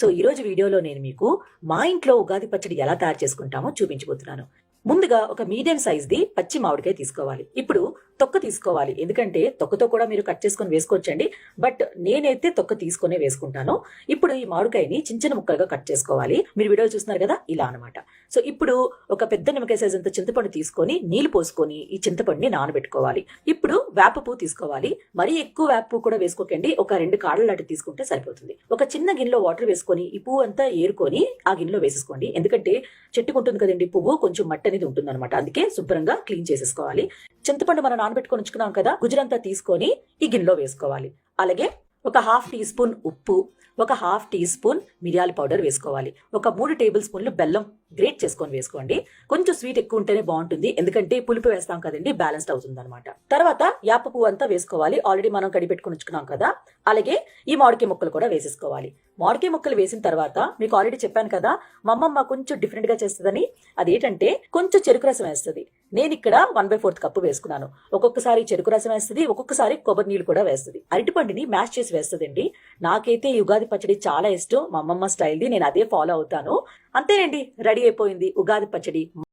So ఈ రోజు వీడియోలో నేను మీకు మా ఇంట్లో ఉగాది పచ్చడి ఎలా తయారు చేసుకుంటామో చూపించబోతున్నాను. ముందుగా ఒక మీడియం సైజ్ ది పచ్చి మామిడికాయ తీసుకోవాలి. ఇప్పుడు తొక్క తీసుకోవాలి. ఎందుకంటే తొక్కతో కూడా మీరు కట్ చేసుకొని వేసుకోవచ్చండి. బట్ నేనైతే తొక్క తీసుకునే వేసుకుంటాను. ఇప్పుడు ఈ మామిడికాయని చిన్న చిన్న ముక్కలుగా కట్ చేసుకోవాలి. మీరు వీడియో చూస్తున్నారు కదా ఇలా అనమాట సో ఇప్పుడు ఒక పెద్ద నిమ్మకాయ సైజ్ అంత చింతపండు తీసుకొని నీళ్ళు పోసుకొని ఈ చింతపండుని నానబెట్టుకోవాలి. ఇప్పుడు వేప పువ్వు తీసుకోవాలి. మరీ ఎక్కువ వేప పువ్వు కూడా వేసుకోకండి. ఒక రెండు కాళ్ళ లాంటి తీసుకుంటే సరిపోతుంది. ఒక చిన్న గిన్నెలో వాటర్ వేసుకొని ఈ పువ్వు అంతా ఏరుకొని ఆ గిన్నెలో వేసేసుకోండి. ఎందుకంటే చెట్టుకుంటుంది కదండి పువ్వు కొంచెం మట్టి అనేది ఉంటుంది అనమాట అందుకే శుభ్రంగా క్లీన్ చేసేసుకోవాలి. చింతపండు మనం నానబెట్టుకొని ఉంచుకున్నాం కదా గుజరంతా తీసుకొని ఈ గిన్నెలో వేసుకోవాలి. అలాగే ఒక హాఫ్ టీ స్పూన్ ఉప్పు ఒక హాఫ్ టీ స్పూన్ మిరియాల పౌడర్ వేసుకోవాలి. ఒక మూడు టేబుల్ స్పూన్లు బెల్లం గ్రేట్ చేసుకొని వేసుకోండి. కొంచెం స్వీట్ ఎక్కువ ఉంటేనే బాగుంటుంది ఎందుకంటే పులుపు వేస్తాం కదండి బ్యాలెన్స్డ్ అవుతుంది అనమాట తర్వాత యాప పువ్వు అంతా వేసుకోవాలి. ఆల్రెడీ మనం కడి పెట్టుకుని ఉంచుకున్నాం కదా అలాగే ఈ మామిడికాయ ముక్కలు కూడా వేసేసుకోవాలి. మామిడికాయ ముక్కలు వేసిన తర్వాత మీకు ఆల్రెడీ చెప్పాను కదా మా అమ్మమ్మ కొంచెం డిఫరెంట్గా చేస్తుందని అదేంటంటే కొంచెం చెరుకు రసం వేస్తుంది. నేను ఇక్కడ వన్ బై ఫోర్త్ కప్పు వేసుకున్నాను. ఒక్కొక్కసారి చెరుకు రసం వేస్తుంది ఒక్కొక్కసారి కొబ్బరి నీళ్ళు కూడా వేస్తుంది. అరటిపండుని మ్యాష్ చేసి వేస్తుందండి. నాకైతే యుగాది ఉగాది పచ్చడి చాలా ఇష్టం. మా అమ్మమ్మ స్టైల్ది నేను అదే ఫాలో అవుతాను. అంతేనండి రెడీ అయిపోయింది ఉగాది పచ్చడి.